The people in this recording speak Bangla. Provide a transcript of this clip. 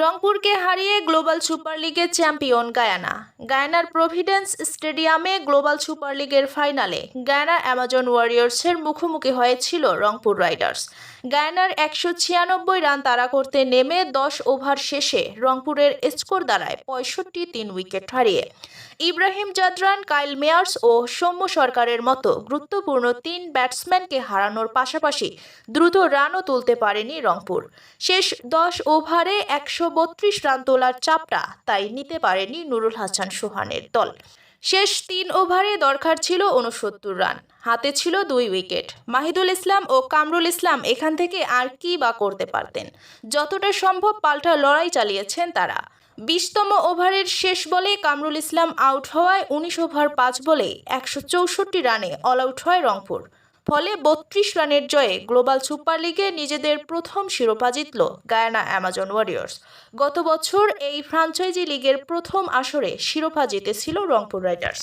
রংপুরকে হারিয়ে গ্লোবাল সুপার লিগের চ্যাম্পিয়ন গায়ানা। গায়ানার প্রভিডেন্স স্টেডিয়ামে গ্লোবাল সুপার লিগের ফাইনালে গায়ানা অ্যামাজন ওয়ারিয়র্সের মুখোমুখি হয়েছিল রংপুর রাইডার্স। গায়ানার একশো ছিয়ানব্বই রান তাড়া করতে নেমে দশ ওভার শেষে রংপুরের স্কোর দাঁড়ায় পঁয়ষট্টি তিন উইকেট হারিয়ে। ইব্রাহিম জাদরান, কাইল মেয়ার্স ও সৌম্য সরকারের মতো গুরুত্বপূর্ণ তিন ব্যাটসম্যানকে হারানোর পাশাপাশি দ্রুত রানও তুলতে পারেনি রংপুর। শেষ দশ ওভারে একশো বত্রিশ রান তোলার চাপটা তাই নিতে পারেনি নুরুল হাসান সোহানের দল। শেষ তিন ওভারে দরকার ছিল উনসত্তর রান। হাতে ছিল দুই উইকেট। মাহিদুল ইসলাম ও কামরুল ইসলাম এখান থেকে আর কি বা করতে পারতেন? যতটা সম্ভব পাল্টা লড়াই চালিয়েছেন তারা। বিশতম ওভারের শেষ বলে কামরুল ইসলাম আউট হওয়ায় উনিশ ওভার পাঁচ বলে একশো চৌষট্টি রানে অল আউট হয় রংপুর। ফলে বত্রিশ রানের জয়ে গ্লোবাল সুপার লিগে নিজেদের প্রথম শিরোপা জিতল গায়ানা অ্যামাজন ওয়ারিয়র্স। গত বছর এই ফ্রাঞ্চাইজি লিগের প্রথম আসরে শিরোপা জিতেছিল রংপুর রাইডার্স।